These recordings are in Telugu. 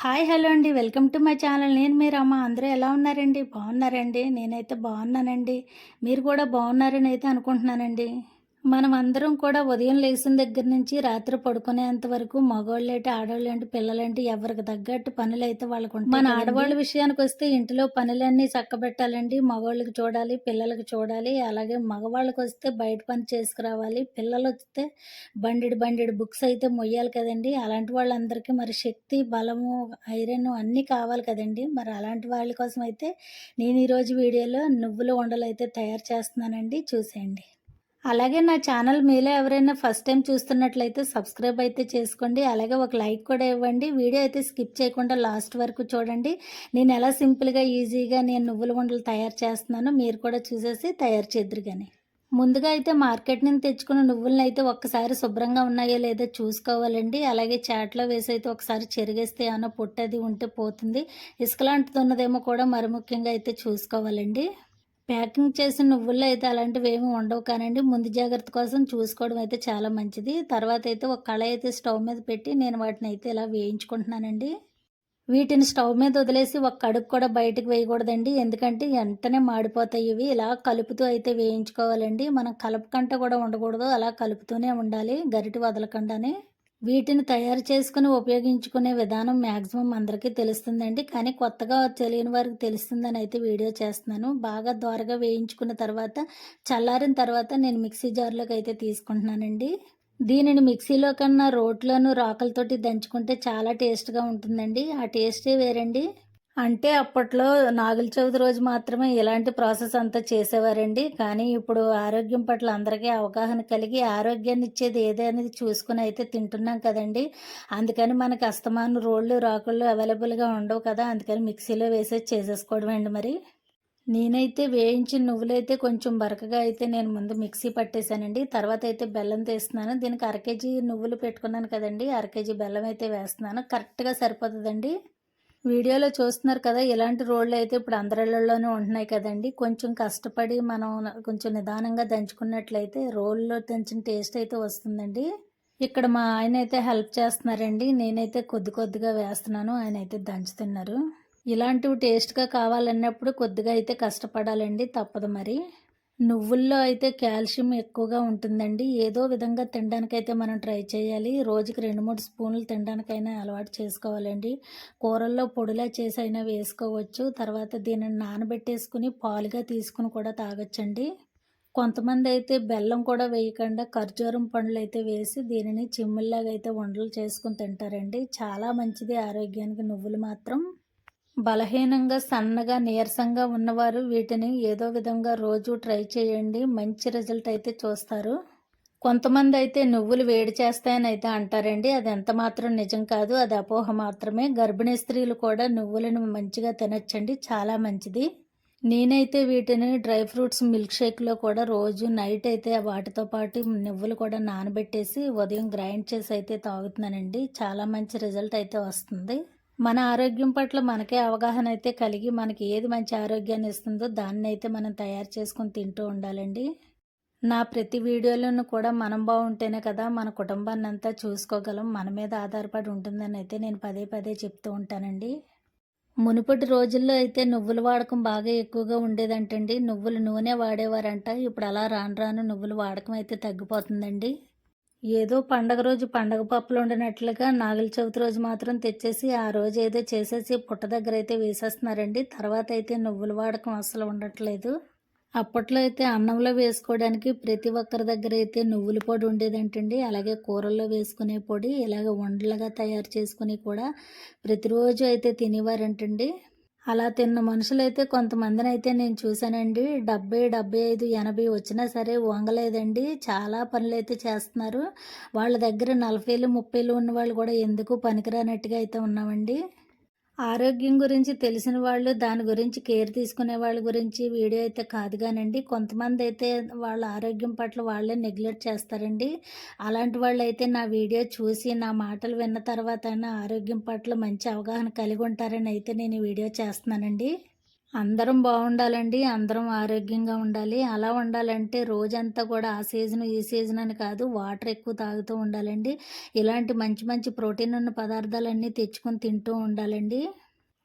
హాయ్ హలో అండి. Welcome to my channel. నేను మీ అమ్మ అందరూ ఎలా ఉన్నారండి? బాగున్నారండి? నేనైతే బాగున్నానండి. మీరు కూడా బాగున్నారని అయితే అనుకుంటున్నానండి. మనం అందరం కూడా ఉదయం లేచిన దగ్గర నుంచి రాత్రి పడుకునేంత వరకు మగవాళ్ళు ఏంటి ఆడవాళ్ళు ఏంటి పిల్లలేంటి ఎవరికి తగ్గట్టు పనులు అయితే వాళ్ళకు మన ఆడవాళ్ళ విషయానికి వస్తే ఇంట్లో పనులన్నీ చక్కబెట్టాలండి. మగవాళ్ళకి చూడాలి పిల్లలకి చూడాలి. అలాగే మగవాళ్ళకి వస్తే బయట పని చేసుకురావాలి. పిల్లలు వస్తే బండిడి బండిడి బుక్స్ అయితే మొయ్యాలి కదండి. అలాంటి వాళ్ళందరికీ మరి శక్తి బలము ఐరన్ అన్నీ కావాలి కదండి. మరి అలాంటి వాళ్ళ కోసం అయితే నేను ఈరోజు వీడియోలో నువ్వుల ఉండలు అయితే తయారు చేస్తున్నానండి. చూసేయండి. అలాగే నా ఛానల్ మీలో ఎవరైనా ఫస్ట్ టైం చూస్తున్నట్లయితే సబ్స్క్రైబ్ అయితే చేసుకోండి. అలాగే ఒక లైక్ కూడా ఇవ్వండి. వీడియో అయితే స్కిప్ చేయకుండా లాస్ట్ వరకు చూడండి. నేను ఎలా సింపుల్గా ఈజీగా నేను నువ్వుల ఉండలు తయారు చేస్తున్నానో మీరు కూడా చూసేసి తయారు చేద్దరు కానీ ముందుగా అయితే మార్కెట్ నుంచి తెచ్చుకున్న నువ్వులను అయితే ఒక్కసారి శుభ్రంగా ఉన్నాయో లేదో చూసుకోవాలండి. అలాగే చాట్లో వేసి అయితే ఒకసారి చెరిగేస్తే ఏమైనా పొట్టది ఉంటే పోతుంది. ఇసుక లాంటిది ఉన్నదేమో కూడా మరి ముఖ్యంగా అయితే చూసుకోవాలండి. ప్యాకింగ్ చేసిన నువ్వుల్లో అయితే అలాంటివి ఏమి ఉండవు కానండి. ముందు జాగ్రత్త కోసం చూసుకోవడం అయితే చాలా మంచిది. తర్వాత అయితే ఒక కళ అయితే స్టవ్ మీద పెట్టి నేను వాటిని అయితే ఇలా వేయించుకుంటున్నానండి. వీటిని స్టవ్ మీద వదిలేసి ఒక కడుపు కూడా బయటకు వేయకూడదండి. ఎందుకంటే వెంటనే మాడిపోతాయి ఇవి. ఇలా కలుపుతూ అయితే వేయించుకోవాలండి. మనం కలపకంట కూడా ఉండకూడదు. అలా కలుపుతూనే ఉండాలి. గరిటి వదలకుండానే. వీటిని తయారు చేసుకుని ఉపయోగించుకునే విధానం మ్యాక్సిమం అందరికీ తెలుస్తుందండి. కానీ కొత్తగా తెలియని వారికి తెలుస్తుందని అయితే వీడియో చేస్తున్నాను. బాగా ద్వారగా వేయించుకున్న తర్వాత చల్లారిన తర్వాత నేను మిక్సీ జార్లోకి అయితే తీసుకుంటున్నానండి. దీనిని మిక్సీలో కన్నా రోట్లను రాకలతోటి దంచుకుంటే చాలా టేస్ట్గా ఉంటుందండి. ఆ టేస్టే వేరండి. అంటే అప్పట్లో నాగుల చవితి రోజు మాత్రమే ఇలాంటి ప్రాసెస్ అంతా చేసేవారండి. కానీ ఇప్పుడు ఆరోగ్యం పట్ల అందరికీ అవగాహన కలిగి ఆరోగ్యాన్ని ఇచ్చేది ఏదనేది చూసుకుని అయితే తింటున్నాం కదండి. అందుకని మనకి అస్తమాను రోళ్ళు రాకుళ్ళు అవైలబుల్గా ఉండవు కదా. అందుకని మిక్సీలో వేసేసి చేసేసుకోవడం అండి మరి. నేనైతే వేయించిన నువ్వులైతే కొంచెం బరకగా అయితే నేను ముందు మిక్సీ పట్టేశానండి. తర్వాత అయితే బెల్లం తీస్తున్నాను. దీనికి అర కేజీ నువ్వులు పెట్టుకున్నాను కదండి. అర కేజీ బెల్లం అయితే వేస్తున్నాను. కరెక్ట్గా సరిపోతుందండి. వీడియోలో చూస్తున్నారు కదా ఇలాంటి రోళ్ళు అయితే ఇప్పుడు అందరిలోనే ఉంటున్నాయి కదండి. కొంచెం కష్టపడి మనం కొంచెం నిదానంగా దంచుకున్నట్లయితే రోల్లో దంచిన టేస్ట్ అయితే వస్తుందండి. ఇక్కడ మా ఆయన అయితే హెల్ప్ చేస్తున్నారండి. నేనైతే కొద్ది కొద్దిగా వేస్తున్నాను ఆయన అయితే దంచుతున్నారు. ఇలాంటివి టేస్ట్గా కావాలన్నప్పుడు కొద్దిగా అయితే కష్టపడాలండి తప్పదు మరి. నువ్వుల్లో అయితే కాల్షియం ఎక్కువగా ఉంటుందండి. ఏదో విధంగా తినడానికైతే మనం ట్రై చేయాలి. రోజుకి రెండు మూడు స్పూన్లు తినడానికైనా అలవాటు చేసుకోవాలండి. కూరల్లో పొడిలా చేసి అయినా వేసుకోవచ్చు. తర్వాత దీనిని నానబెట్టేసుకుని పాలుగా తీసుకుని కూడా తాగొచ్చండి. కొంతమంది అయితే బెల్లం కూడా వేయకుండా ఖర్జూరం పండ్లు అయితే వేసి దీనిని చిమ్ముల్లాగా అయితే వంటలు చేసుకుని తింటారండి. చాలా మంచిది ఆరోగ్యానికి నువ్వులు మాత్రం. బలహీనంగా సన్నగా నీరసంగా ఉన్నవారు వీటిని ఏదో విధంగా రోజు ట్రై చేయండి. మంచి రిజల్ట్ అయితే చూస్తారు. కొంతమంది అయితే నువ్వులు వేడి చేస్తాయని అయితే అంటారండి. అది ఎంత మాత్రం నిజం కాదు. అది అపోహ మాత్రమే. గర్భిణీ స్త్రీలు కూడా నువ్వులను మంచిగా తినచ్చండి. చాలా మంచిది. నేనైతే వీటిని డ్రై ఫ్రూట్స్ మిల్క్ షేక్లో కూడా రోజు నైట్ అయితే వాటితో పాటు నువ్వులు కూడా నానబెట్టేసి ఉదయం గ్రైండ్ చేసి అయితే తాగుతున్నానండి. చాలా మంచి రిజల్ట్ అయితే వస్తుంది. మన ఆరోగ్యం పట్ల మనకే అవగాహన అయితే కలిగి మనకి ఏది మంచి ఆరోగ్యాన్ని ఇస్తుందో దాన్ని అయితే మనం తయారు చేసుకొని తింటూ ఉండాలండి. నా ప్రతి వీడియోలను కూడా మనం బాగుంటేనే కదా మన కుటుంబాన్ని అంతా చూసుకోగలం మన మీద ఆధారపడి ఉంటుందని అయితే నేను పదే పదే చెప్తూ ఉంటానండి. మునుపటి రోజుల్లో అయితే నువ్వుల వాడకం బాగా ఎక్కువగా ఉండేదంటండి. నువ్వులు నూనె వాడేవారంట. ఇప్పుడు అలా రాను రాను నువ్వుల వాడకం అయితే తగ్గిపోతుందండి. ఏదో పండగ రోజు పండగ పప్పులు వండినట్లుగా నాగుల చవితి రోజు మాత్రం తెచ్చేసి ఆ రోజు ఏదో చేసేసి పుట్ట దగ్గర అయితే వేసేస్తున్నారండి. తర్వాత అయితే నువ్వుల వాడకం అసలు ఉండట్లేదు. అప్పట్లో అయితే అన్నంలో వేసుకోవడానికి ప్రతి ఒక్కరి దగ్గర అయితే నువ్వుల పొడి ఉండేదంటండి. అలాగే కూరల్లో వేసుకునే పొడి ఇలాగ వండలుగా తయారు చేసుకుని కూడా ప్రతిరోజు అయితే తినేవారంటండి. అలా తిన్న మనుషులైతే కొంతమందిని అయితే నేను చూశానండి. డెబ్బై డెబ్బై ఐదు ఎనభై వచ్చినా సరే వంగలేదండి చాలా పనులు అయితే చేస్తున్నారు. వాళ్ళ దగ్గర నలభైలు ముప్పైలు ఉన్న వాళ్ళు కూడా ఎందుకు పనికిరానట్టుగా అయితే ఉన్నామండి. ఆరోగ్యం గురించి తెలిసిన వాళ్ళు దాని గురించి కేర్ తీసుకునే వాళ్ళ గురించి వీడియో అయితే కాదు కానండి. కొంతమంది అయితే వాళ్ళ ఆరోగ్యం పట్ల వాళ్ళే నెగ్లెక్ట్ చేస్తారండి. అలాంటి వాళ్ళు అయితే నా వీడియో చూసి నా మాటలు విన్న తర్వాత ఆరోగ్యం పట్ల మంచి అవగాహన కలిగి ఉంటారని అయితే నేను వీడియో చేస్తున్నానండి. అందరం బాగుండాలండి అందరం ఆరోగ్యంగా ఉండాలి. అలా ఉండాలంటే రోజంతా కూడా ఆ సీజన్ ఈ సీజన్ అని కాదు వాటర్ ఎక్కువ తాగుతూ ఉండాలండి. ఇలాంటి మంచి మంచి ప్రోటీన్ ఉన్న పదార్థాలన్నీ తెచ్చుకొని తింటూ ఉండాలండి.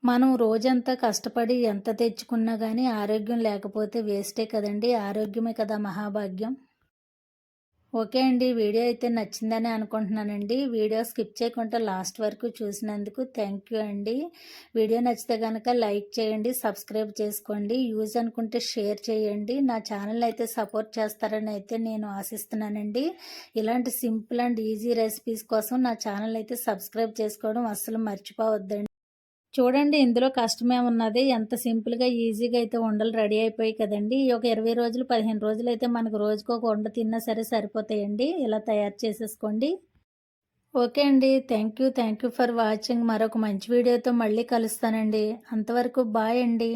మనం రోజంతా కష్టపడి ఎంత తెచ్చుకున్నా కానీ ఆరోగ్యం లేకపోతే వేస్టే కదండి. ఆరోగ్యమే కదా మహాభాగ్యం. ఓకే అండి వీడియో అయితే నచ్చిందని అనుకుంటున్నానండి. వీడియో స్కిప్ చేయకుండా లాస్ట్ వరకు చూసినందుకు థ్యాంక్ యూ అండి. వీడియో నచ్చితే కనుక లైక్ చేయండి సబ్స్క్రైబ్ చేసుకోండి యూజ్ అనుకుంటే షేర్ చేయండి. నా ఛానల్ అయితే సపోర్ట్ చేస్తారని అయితే నేను ఆశిస్తున్నానండి. ఇలాంటి సింపుల్ అండ్ ఈజీ రెసిపీస్ కోసం నా ఛానల్ అయితే సబ్స్క్రైబ్ చేసుకోవడం అస్సలు మర్చిపోవద్దండి. చూడండి ఇందులో కష్టమేమున్నది? ఎంత సింపుల్గా ఈజీగా అయితే ఉండలు రెడీ అయిపోయి కదండి. ఈ ఒక ఇరవై రోజులు పదిహేను రోజులు అయితే మనకు రోజుకు ఒక వండ తిన్నా సరే సరిపోతాయండి. ఇలా తయారు చేసేసుకోండి. ఓకే అండి. Thank you. Thank you for watching. మరొక మంచి వీడియోతో మళ్ళీ కలుస్తానండి. అంతవరకు బాయ్ అండి.